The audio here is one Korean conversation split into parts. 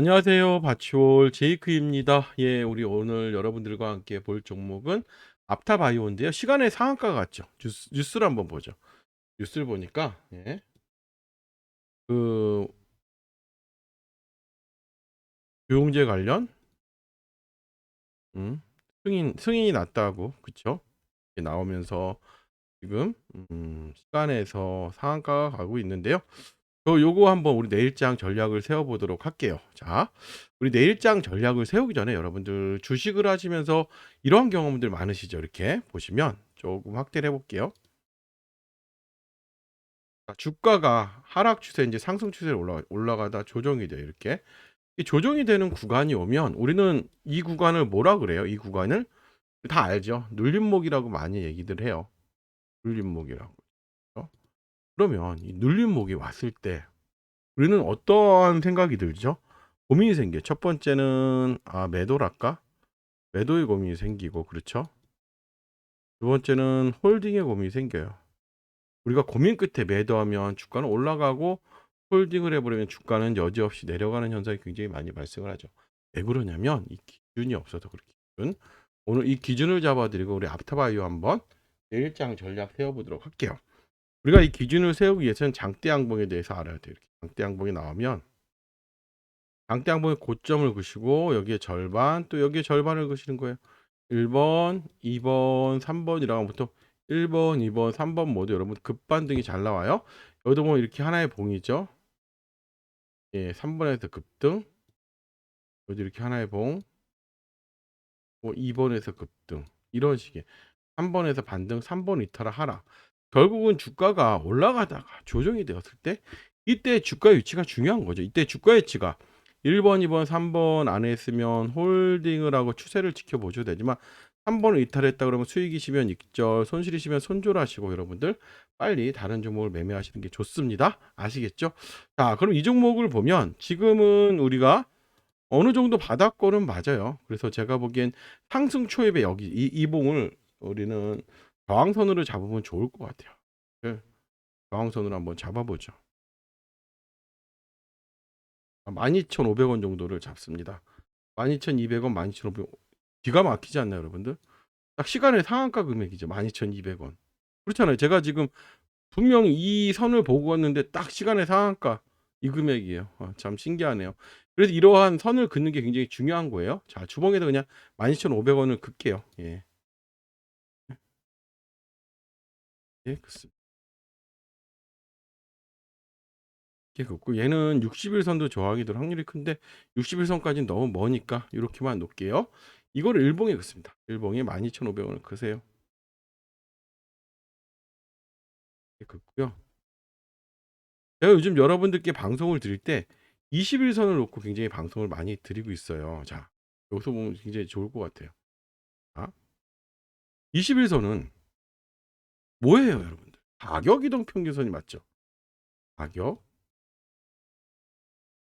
안녕하세요. 바치올 제이크입니다. 예, 우리 오늘 여러분들과 함께 볼 종목은 앞타바이오인데요. 시간의 상한가가 같죠. 뉴스, 뉴스를 한번 보죠. 뉴스를 보니까 예, 그 교용제 관련 음, 승인 승인이 났다고 그쵸? 나오면서 지금 음, 시간에서 상한가가 가고 있는데요. 저 요거 한번 우리 내일장 전략을 세워보도록 할게요. 자, 우리 내일장 전략을 세우기 전에 여러분들 주식을 하시면서 이러한 경험들 많으시죠? 이렇게 보시면 조금 확대를 해볼게요. 자, 주가가 하락 추세 이제 상승 추세로 올라 올라가다 조정이 돼요. 이렇게 이 조정이 되는 구간이 오면 우리는 이 구간을 뭐라 그래요? 이 구간을 다 알죠? 눌림목이라고 많이 얘기들 해요. 눌림목이라고. 그러면 이 눌림목이 왔을 때 우리는 어떠한 생각이 들죠? 고민이 생겨요. 첫 번째는 아 매도랄까? 매도의 고민이 생기고 그렇죠? 두 번째는 홀딩의 고민이 생겨요. 우리가 고민 끝에 매도하면 주가는 올라가고 홀딩을 해버리면 주가는 여지없이 내려가는 현상이 굉장히 많이 발생을 하죠. 왜 그러냐면 이 기준이 없어서 그렇게 기준. 오늘 이 기준을 잡아드리고 우리 앞타바이오 한번 내일장 전략 세워보도록 할게요. 우리가 이 기준을 세우기 위해서는 장대 양봉에 대해서 알아야 돼요. 이렇게 장대 양봉이 나오면 장대 양봉의 고점을 그시고 여기에 절반 또 여기에 절반을 그시는 거예요. 1번, 2번, 3번이라고 하면 보통 1번, 2번, 3번 모두 여러분 급반등이 잘 나와요. 여기도 보면 이렇게 하나의 봉이죠. 예, 3번에서 급등. 여기 이렇게 하나의 봉. 뭐 2번에서 급등. 이런 식의 3번에서 반등, 3번 이탈을 하라. 결국은 주가가 올라가다가 조정이 되었을 때 이때 주가 위치가 중요한 거죠. 이때 주가 위치가 1번, 2번, 3번 안에 있으면 홀딩을 하고 추세를 지켜보셔도 되지만 3번을 이탈했다 그러면 수익이시면 익절, 손실이시면 손절하시고 여러분들 빨리 다른 종목을 매매하시는 게 좋습니다. 아시겠죠? 자, 그럼 이 종목을 보면 지금은 우리가 어느 정도 바닥권은 맞아요. 그래서 제가 보기엔 상승 초입에 여기 이, 이 봉을 우리는 저항선으로 잡으면 좋을 것 같아요. 네. 저항선으로 한번 잡아보죠. 12,500원 정도를 잡습니다. 12,200원, 12,500원. 기가 막히지 않나요, 여러분들? 딱 시간의 상한가 금액이죠. 12,200원. 그렇잖아요. 제가 지금 분명히 이 선을 보고 왔는데 딱 시간의 상한가 이 금액이에요. 아, 참 신기하네요. 그래서 이러한 선을 긋는 게 굉장히 중요한 거예요. 자, 주봉에서 그냥 12,500원을 긋게요. 예. 예, 긋습니다. 이렇게 긋고 얘는 60일선도 저하기 될 확률이 큰데 60일선까지는 너무 머니까 이렇게만 놓을게요. 이거를 일봉에 긋습니다. 일봉에 12,500원을 긋으세요. 이렇게 긋고요. 제가 요즘 여러분들께 방송을 드릴 때 21선을 놓고 굉장히 방송을 많이 드리고 있어요. 자, 여기서 보면 굉장히 좋을 것 같아요. 자, 21선은 뭐예요, 여러분들? 가격 이동 평균선이 맞죠? 가격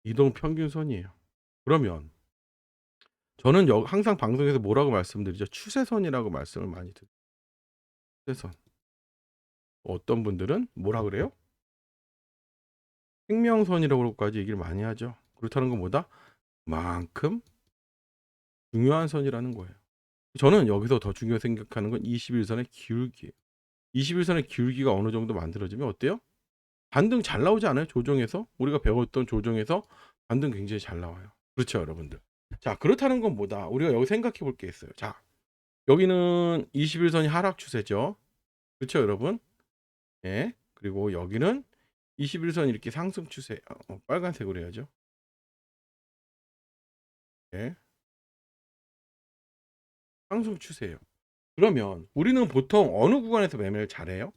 이동 평균선이에요. 그러면 저는 여, 항상 방송에서 뭐라고 말씀드리죠? 추세선이라고 말씀을 많이 드려요. 추세선. 어떤 분들은 뭐라 그래요? 생명선이라고까지 얘기를 많이 하죠. 그렇다는 건 뭐다? 만큼 중요한 선이라는 거예요. 저는 여기서 더 중요하게 생각하는 건 21선의 기울기예요. 21선의 기울기가 어느 정도 만들어지면 어때요? 반등 잘 나오지 않아요? 조정에서? 우리가 배웠던 조정에서 반등 굉장히 잘 나와요. 그렇죠, 여러분들. 자, 그렇다는 건 뭐다? 우리가 여기 생각해 볼 게 있어요. 자, 여기는 21선이 하락 추세죠. 그렇죠, 여러분? 예. 그리고 여기는 21선 이렇게 상승 추세. 어, 빨간색으로 해야죠. 예. 상승 추세예요. 그러면 우리는 보통 어느 구간에서 매매를 잘해요?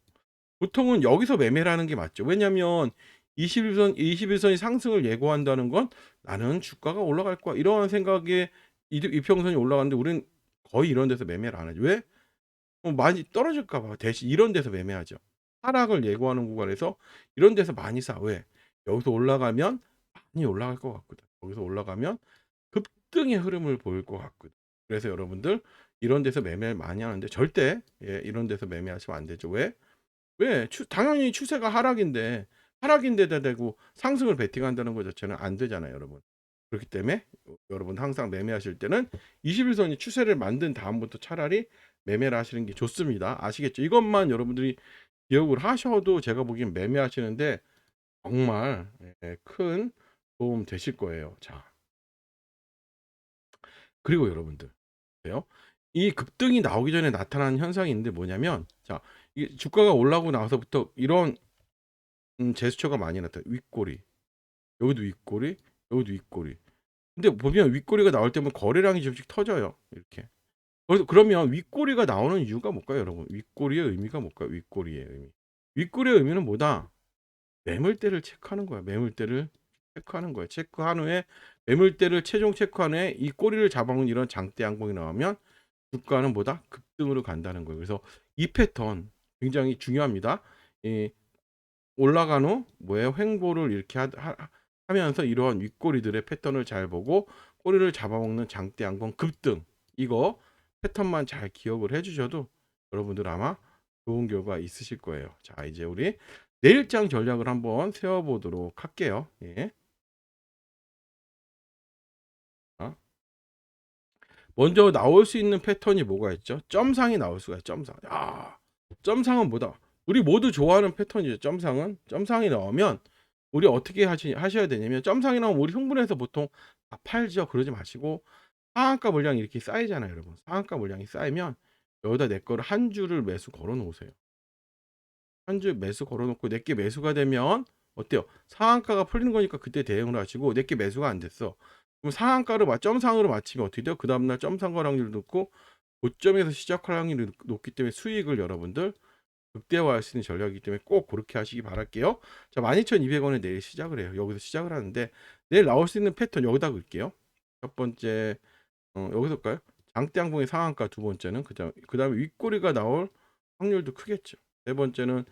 보통은 여기서 매매를 하는 게 맞죠. 왜냐면 21선 21선이 상승을 예고한다는 건 나는 주가가 올라갈 거야. 이러한 생각에 이평선이 올라가는데 우리는 거의 이런 데서 매매를 안 하죠. 왜? 어, 많이 떨어질까 봐. 대신 이런 데서 매매하죠. 하락을 예고하는 구간에서 이런 데서 많이 사. 왜? 여기서 올라가면 많이 올라갈 것 같거든. 여기서 올라가면 급등의 흐름을 보일 것 같거든. 그래서 여러분들 이런 데서 매매를 많이 하는데 절대 예, 이런 데서 매매하시면 안 되죠. 왜? 왜? 추, 당연히 추세가 하락인데 하락인데다 대고 상승을 베팅한다는 것 자체는 안 되잖아요, 여러분. 그렇기 때문에 여러분 항상 매매하실 때는 21선이 추세를 만든 다음부터 차라리 매매를 하시는 게 좋습니다. 아시겠죠? 이것만 여러분들이 기억을 하셔도 제가 보기엔 매매하시는데 정말 예, 큰 도움 되실 거예요. 자. 그리고 여러분들 보세요. 이 급등이 나오기 전에 나타나는 현상이 있는데 뭐냐면 자, 이 주가가 올라오고 나서부터 이런 음, 제스처가 많이 나타나요. 윗꼬리. 여기도 윗꼬리, 여기도 윗꼬리. 근데 보면 윗꼬리가 나올 때면 거래량이 조금씩 터져요. 이렇게. 그래서 그러면 윗꼬리가 나오는 이유가 뭘까요, 여러분? 윗꼬리의 의미가 뭘까요? 윗꼬리의 의미. 윗꼬리의 의미는 뭐다? 매물대를 체크하는 거야. 매물대를 체크하는 거야. 체크한 후에 매물대를 최종 체크한 후에 이 꼬리를 잡아먹는 이런 장대 양봉이 나오면 주가는 뭐다? 급등으로 간다는 거예요. 그래서 이 패턴 굉장히 중요합니다. 이 올라간 후 뭐예요? 횡보를 이렇게 하, 하, 하 면서 이러한 윗꼬리들의 패턴을 잘 보고 꼬리를 잡아먹는 장대 양봉 급등 이거 패턴만 잘 기억을 해주셔도 여러분들 아마 좋은 결과 있으실 거예요. 자 이제 우리 내일장 전략을 한번 세워보도록 할게요. 예. 먼저 나올 수 있는 패턴이 뭐가 있죠? 점상이 나올 수가 있어요. 점상. 야, 점상은 뭐다? 우리 모두 좋아하는 패턴이죠. 점상은 점상이 나오면 우리 어떻게 하시, 하셔야 되냐면 점상이 나오면 우리 흥분해서 보통 다 팔죠. 그러지 마시고 상한가 물량이 이렇게 쌓이잖아요, 여러분. 상한가 물량이 쌓이면 여기다 내 거를 한 줄을 매수 걸어 놓으세요. 한 줄 매수 걸어 놓고 내게 매수가 되면 어때요? 상한가가 풀리는 거니까 그때 대응을 하시고 내게 매수가 안 됐어. 그럼 상한가를 맞 점상으로 맞추면 어떻게 돼요? 그 다음 날 점상거 확률을 놓고 고점에서 시작할 확률이 높기 때문에 수익을 여러분들 극대화할 수 있는 전략이기 때문에 꼭 그렇게 하시기 바랄게요. 자, 12,200원에 내일 시작을 해요. 여기서 시작을 하는데 내일 나올 수 있는 패턴 여기다 그을게요. 첫 번째 어, 여기서 까요 장대양봉의 상한가 두 번째는 그다음 그다음에 윗꼬리가 나올 확률도 크겠죠. 세 번째는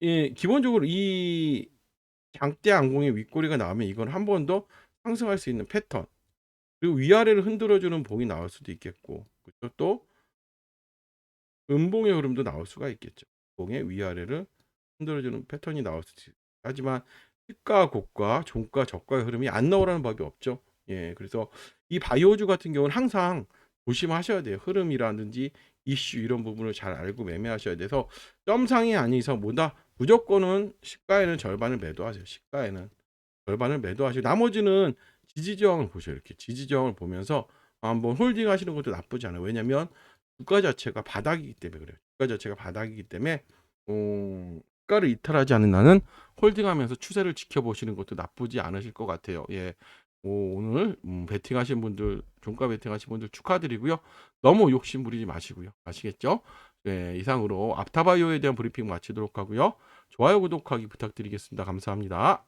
이 기본적으로 이 장대양봉의 윗꼬리가 나오면 이건 한 번 더 상승할 수 있는 패턴 그리고 위아래를 흔들어주는 봉이 나올 수도 있겠고 그렇죠? 또 음봉의 흐름도 나올 수가 있겠죠. 봉의 위아래를 흔들어주는 패턴이 나올 수도 있어요. 하지만 시가 고가, 종가, 저가의 흐름이 안 나오라는 법이 없죠. 예, 그래서 이 바이오주 같은 경우는 항상 조심하셔야 돼요. 흐름이라든지 이슈 이런 부분을 잘 알고 매매하셔야 돼서 점상이 이상 뭐다 무조건은 시가에는 절반을 매도하세요. 시가에는 절반을 매도하시고 나머지는 지지 저항을 보셔요. 이렇게 지지 저항을 보면서 한번 홀딩 하시는 것도 나쁘지 않아요. 왜냐면 주가 자체가 바닥이기 때문에 그래요. 주가 자체가 바닥이기 때문에 음, 주가를 이탈하지 않는 나는 홀딩하면서 추세를 지켜보시는 것도 나쁘지 않으실 것 같아요. 예. 오, 오늘 음, 베팅하신 분들 종가 베팅하신 분들 축하드리고요. 너무 욕심 부리지 마시고요. 아시겠죠? 네, 이상으로 앞타바이오에 대한 브리핑 마치도록 하고요. 좋아요 구독하기 부탁드리겠습니다. 감사합니다.